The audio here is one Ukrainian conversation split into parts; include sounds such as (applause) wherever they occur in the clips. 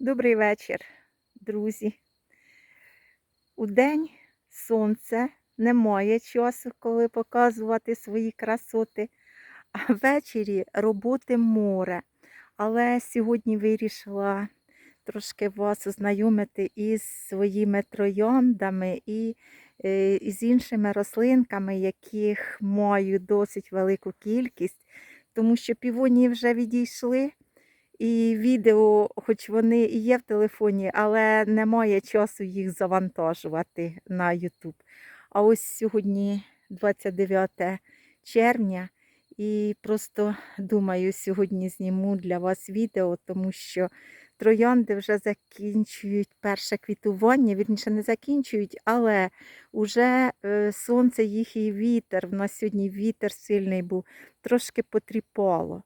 Добрий вечір, друзі. У день сонце немає часу, коли показувати свої красоти, а ввечері роботи море. Але сьогодні вирішила трошки вас ознайомити із своїми трояндами і е, з іншими рослинками, яких маю досить велику кількість, тому що півонії вже відійшли. І відео, хоч вони і є в телефоні, але немає часу їх завантажувати на YouTube. А ось сьогодні 29 червня, і просто думаю, сьогодні зніму для вас відео, тому що троянди вже закінчують перше квітування, вірніше не закінчують, але вже е, сонце їх і вітер. В нас сьогодні вітер сильний був, трошки потріпало.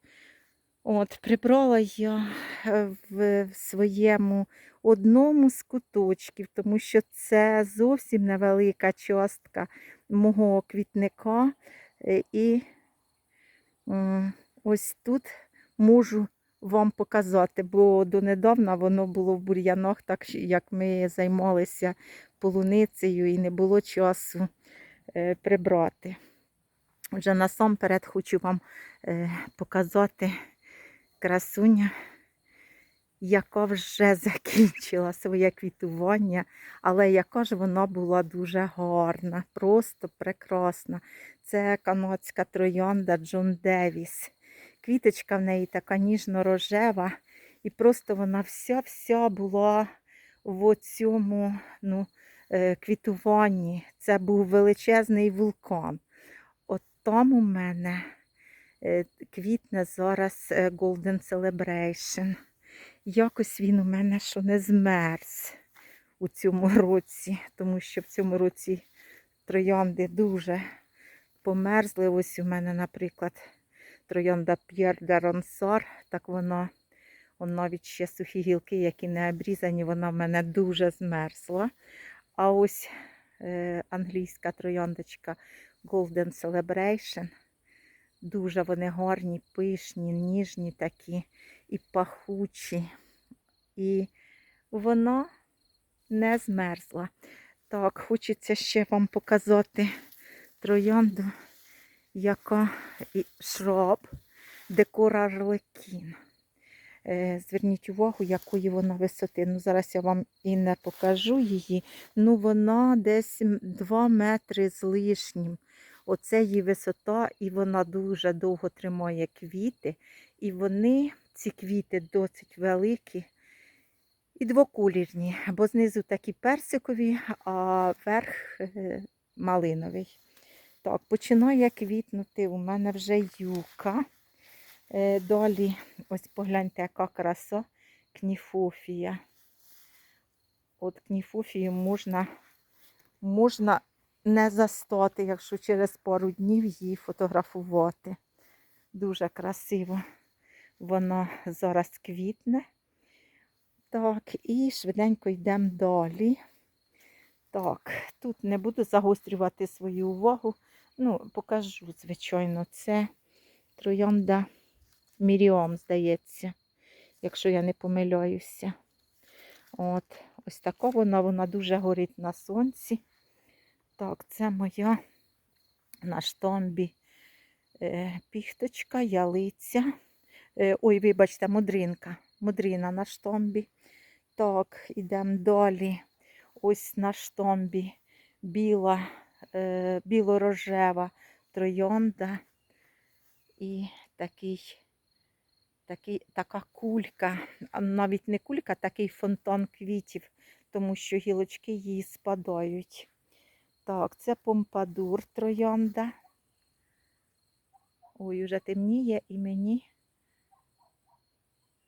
От, прибрала я е, в своєму одному з куточків, тому що це зовсім невелика частка мого квітника. Е, І ось тут можу вам показати, бо донедавна воно було в бур'янах, так як ми займалися полуницею і не було часу е, прибрати. Вже насамперед хочу вам показати красуня, яка вже (laughs) закінчила своє квітування, але яка ж вона була дуже гарна, просто прекрасна. Це канадська троянда Джон Девіс. Квіточка в неї така ніжно-рожева, і просто вона вся-вся була в цьому ну, е, квітуванні. Це був величезний вулкан. От там у мене квітне зараз е, Golden Celebration. Якось він у мене що не змерз у цьому (laughs) році, тому що в цьому році троянди дуже померзли. Ось у мене, наприклад, троянда Pierre de Ronsard, так вона, он навіть ще сухі гілки, які не обрізані, вона в мене дуже змерзла. А ось е, англійська трояндочка Golden Celebration. Дуже вони гарні, пишні, ніжні такі і пахучі. І вона не змерзла. Так, хочеться ще вам показати троянду, яка і шраб декор Арлекін. Е, Зверніть увагу, якої вона висоти. Ну, зараз я вам і не покажу її. Ну, вона десь 2 метри з лишнім. Оце її висота, і вона дуже довго тримає квіти. І вони, ці квіти, досить великі і двоколірні, бо знизу такі персикові, а верх е, малиновий. Так, починає квітнути. У мене вже юка. Е, Далі, ось погляньте, яка краса кніфофія. От кніфофію можна, можна не застати, якщо через пару днів її фотографувати. Дуже красиво воно зараз квітне. Так, і швиденько йдемо далі. Так, тут не буду загострювати свою увагу. Ну, покажу, звичайно, це троянда Міріом, здається, якщо я не помиляюся. От, ось така вона, вона дуже горить на сонці. Так, це моя на штамбі е, піхточка, ялиця. Е, ой, вибачте, мудринка. Мудрина на штамбі. Так, ідемо далі. Ось на штамбі біла, е, біло-рожева троянда. І такий, такий, така кулька, навіть не кулька, такий фонтан квітів, тому що гілочки її спадають. Так, це помпадур троянда. Ой, уже темніє і мені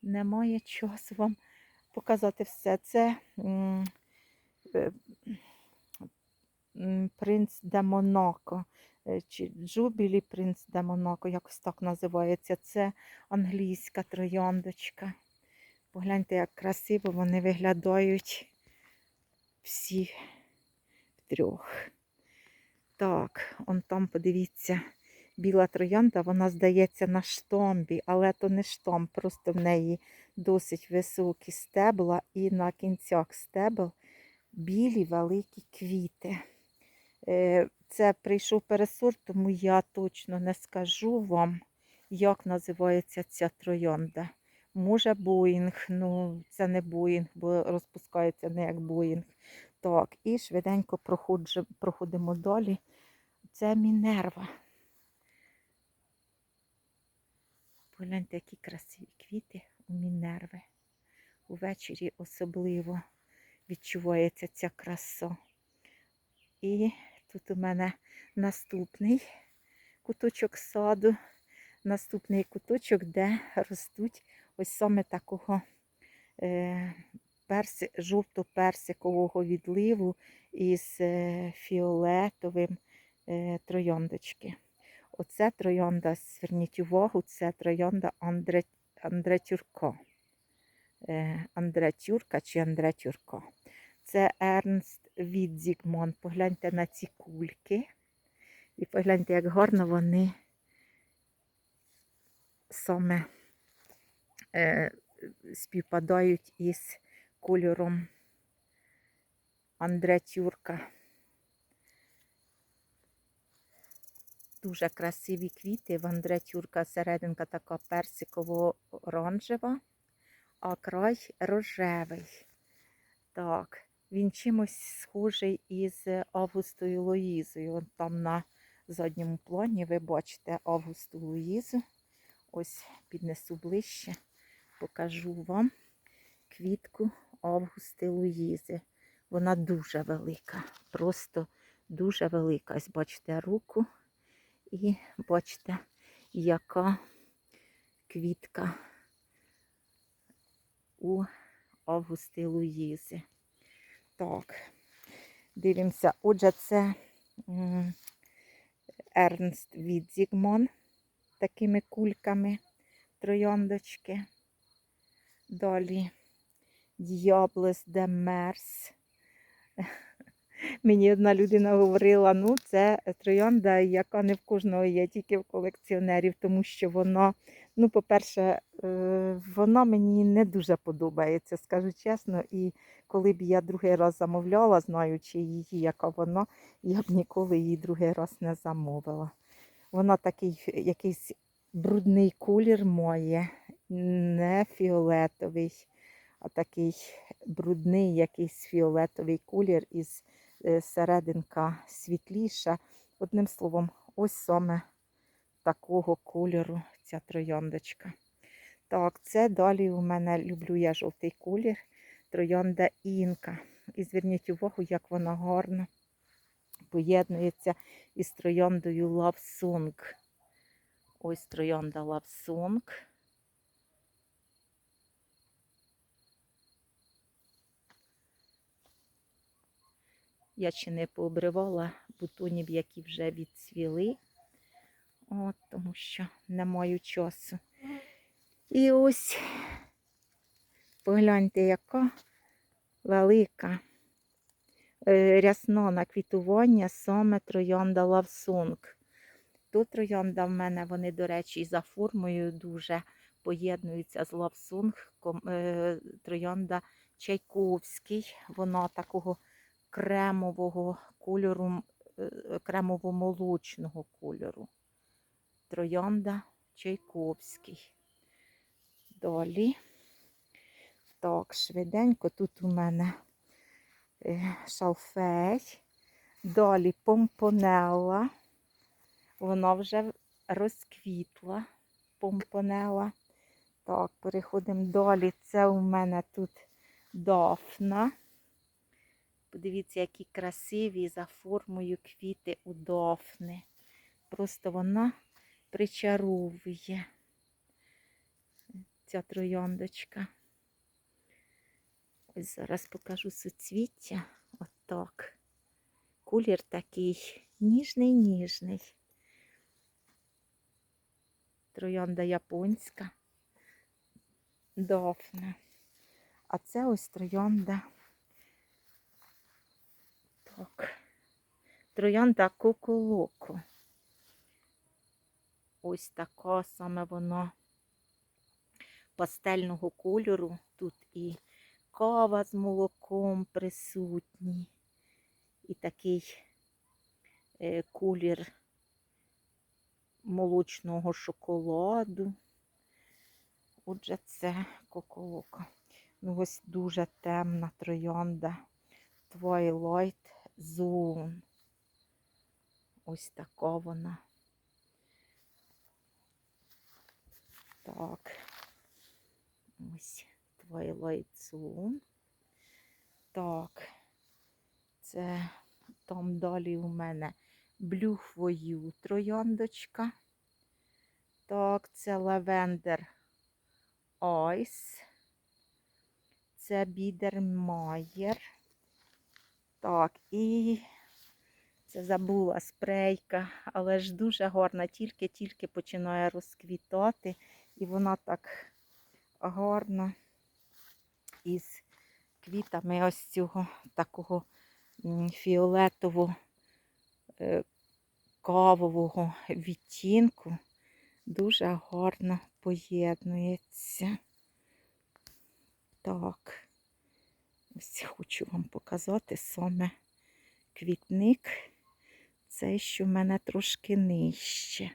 немає часу вам показати все. Це е, принц де Монако, е, чи Джубілі принц де Монако, якось так називається. Це англійська трояндочка. Погляньте, як красиво вони виглядають всі втрьох. Так, он там, подивіться, біла троянда, вона здається на штомбі, але то не штомб, просто в неї досить високі стебла і на кінцях стебел білі великі квіти. Е, Це прийшов пересорт, тому я точно не скажу вам, як називається ця троянда. Може Боїнг, ну це не Боїнг, бо розпускається не як Боїнг. Так, і швиденько проходимо далі. Це Мінерва. Погляньте, які красиві квіти у Мінерви. Увечері особливо відчувається ця краса. І тут у мене наступний куточок саду, наступний куточок, де ростуть ось саме такого е, перси, жовто-персикового відливу із е, фіолетовим е, трояндочки. Оце троянда, зверніть увагу, це троянда Андре, Андре Тюрко. Е, Андре Тюрка чи Андре Тюрко. Це Ернст Відзігмон. Погляньте на ці кульки. І погляньте, як гарно вони саме співпадають із кольором Андретюрка. Дуже красиві квіти. В Андретюрка серединка така персиково-оранжева, а край рожевий. Так, він чимось схожий із Августою Луїзою. Вон там на задньому плані ви бачите Августу Луїзу. Ось піднесу ближче, покажу вам квітку Августи Луїзи. Вона дуже велика, просто дуже велика. Ось бачите руку і бачите, яка квітка у Августи Луїзи. Так, дивимося. Отже, це Ернст Відзігмон такими кульками трояндочки. Далі Діаблес де Мерс. (laughs) Мені одна людина говорила, ну це троянда, яка не в кожного є, тільки в колекціонерів, тому що вона, ну, по-перше, е, вона мені не дуже подобається, скажу чесно. І коли б я другий раз замовляла, знаючи її, яка вона, я б ніколи її другий раз не замовила. Вона такий якийсь брудний колір має, не фіолетовий, такий брудний якийсь фіолетовий колір із е, серединка світліша. Одним словом, ось саме такого кольору ця трояндочка. Так, це далі у мене люблю я жовтий колір, троянда інка. І зверніть увагу, як вона гарно поєднується із трояндою Song. Ось троянда Love Song. Я ще не пообривала бутонів, які вже відцвіли, От, тому що не маю часу. І ось погляньте, яка велика е, рясно на квітування саме троянда Лавсунг. Тут троянда в мене, вони, до речі, і за формою дуже поєднуються з Лавсунг. Е, Троянда Чайковський. Вона такого кремового кольору, м, е, кремово-молочного кольору. Троянда Чайковський. Далі. Так, швиденько тут у мене е, шалфей. Далі помпонелла. Вона вже розквітла. Помпонела. Так, переходимо далі. Це у мене тут дафна. Подивіться, які красиві за формою квіти у дафни. Просто вона причаровує ця трояндочка. Ось зараз покажу суцвіття. Отак. Колір такий ніжний-ніжний. Троянда японська. Дафна. А це ось троянда. Так. Троянда коколоко. ось така саме вона пастельного кольору. Тут і кава з молоком присутні, і такий е, колір молочного шоколаду. Отже, це коколока. Ну, ось дуже темна троянда. Twilight Zone. Ось така вона. Так. Ось Twilight Zone. Так. Це там далі у мене You трояндочка. Так, це Lavender Ice. Це Бідермайер. Так, і це забула спрейка, але ж дуже гарна, тільки-тільки починає розквітати. І вона так гарно із квітами ось цього такого м, фіолетового е, відтінку. Дуже гарно поєднується. Так, ось хочу вам показати саме квітник. Цей, що в мене трошки нижче.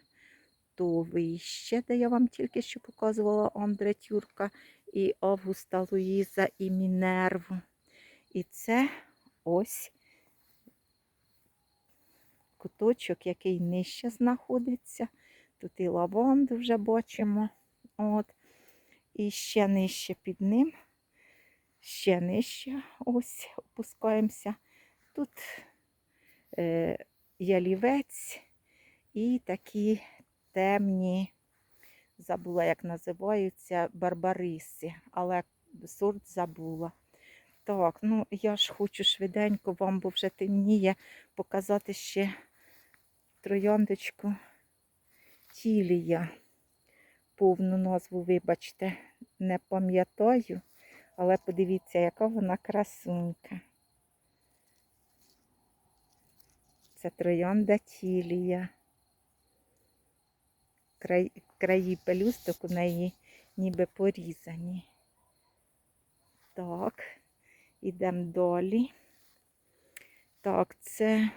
То вище, де я вам тільки що показувала Андре Тюрка і Августа Луїза і Мінерву. І це ось куточок, який нижче знаходиться. Тут і лаванду вже бачимо. От. І ще нижче під ним, ще нижче ось опускаємося. Тут е, ялівець і такі темні, забула, як називаються, барбариси, але сорт забула. Так, ну я ж хочу швиденько вам, бо вже темніє, показати ще трояндочку тілія. Повну назву, вибачте, не пам'ятаю, але подивіться, яка вона красунька. Це троянда тілія. Край, краї пелюсток у неї ніби порізані. Так, ідемо далі. Так, це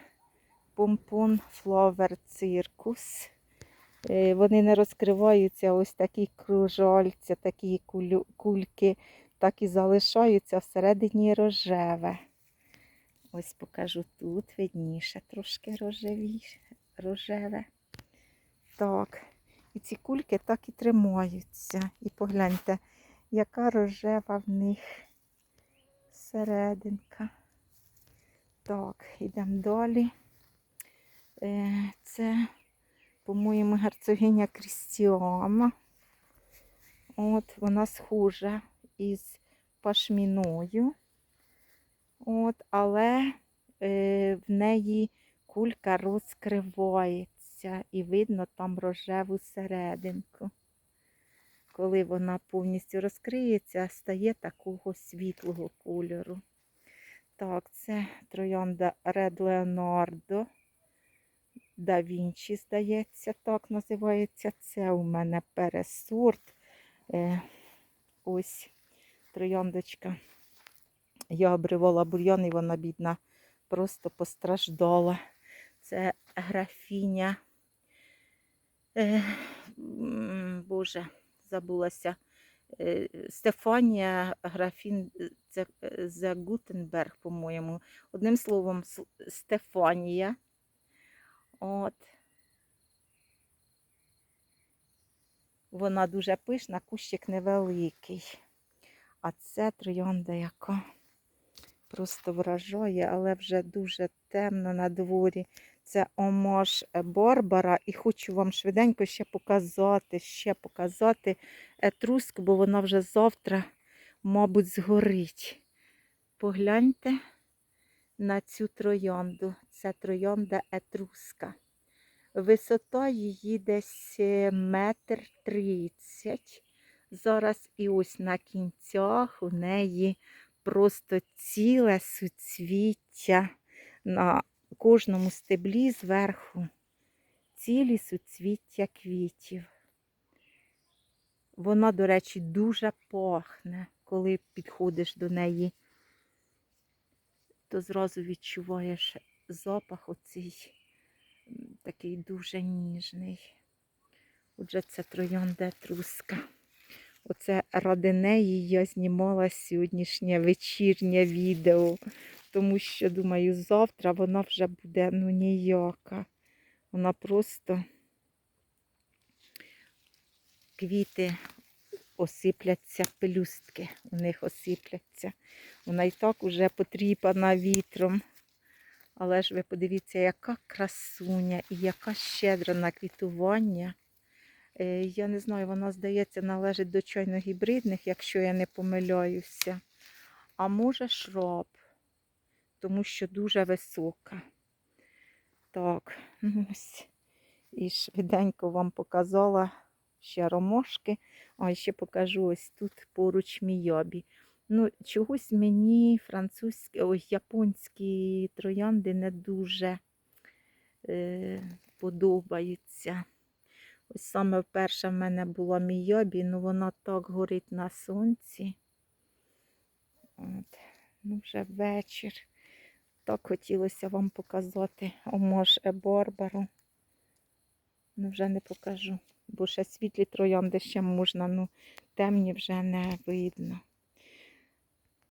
помпон фловер циркус. Е, Вони не розкриваються, ось такі кружальця, такі кульки, так і залишаються всередині рожеве. Ось покажу тут, видніше трошки рожевіше, рожеве. Так, і ці кульки так і тримаються. І погляньте, яка рожева в них серединка. Так, йдемо далі. Е, Це, по-моєму, герцогиня Крістіана. От, вона схожа із пашміною. От, але е, в неї кулька розкривається і видно там рожеву серединку. Коли вона повністю розкриється, стає такого світлого кольору. Так, це троянда Red Leonardo. Да Вінчі, здається, так називається. Це у мене пересорт. Е, ось трояндочка. Я обривала бур'ян і вона, бідна, просто постраждала. Це графіня. Е, Боже, забулася. Е, Стефанія графін е, це е, за Гутенберг, по-моєму. Одним словом, Стефанія. От. Вона дуже пишна, кущик невеликий. А це троянда, яка просто вражає, але вже дуже темно на дворі. Це омош Барбара. І хочу вам швиденько ще показати, ще показати етруску, бо вона вже завтра, мабуть, згорить. Погляньте на цю троянду. Це троянда етруска. Висота її десь метр тридцять. Зараз і ось на кінцях у неї просто ціле суцвіття на кожному стеблі зверху цілі суцвіття квітів. Вона, до речі, дуже пахне, коли підходиш до неї, то зразу відчуваєш запах оцей такий дуже ніжний. Отже, це троянда труска. Оце ради неї я знімала сьогоднішнє вечірнє відео, тому що, думаю, завтра вона вже буде ну ніяка. Вона просто квіти осипляться, пелюстки у них осипляться. Вона і так уже потріпана вітром. Але ж ви подивіться, яка красуня і яка щедра на квітування. Е, Я не знаю, вона, здається, належить до чайно-гібридних, якщо я не помиляюся. А може шраб, тому що дуже висока. Так, (laughs) ну ось. І швиденько вам показала ще ромошки. А ще покажу ось тут поруч мійобі. Ну, чогось мені французькі, ой, японські троянди не дуже е, подобаються. Ось саме вперше в мене була мійобі, ну вона так горить на сонці. От. Ну, вже вечір. Так хотілося вам показати омож Барбару. Ну, вже не покажу. Бо ще світлі троянди ще можна, ну темні вже не видно.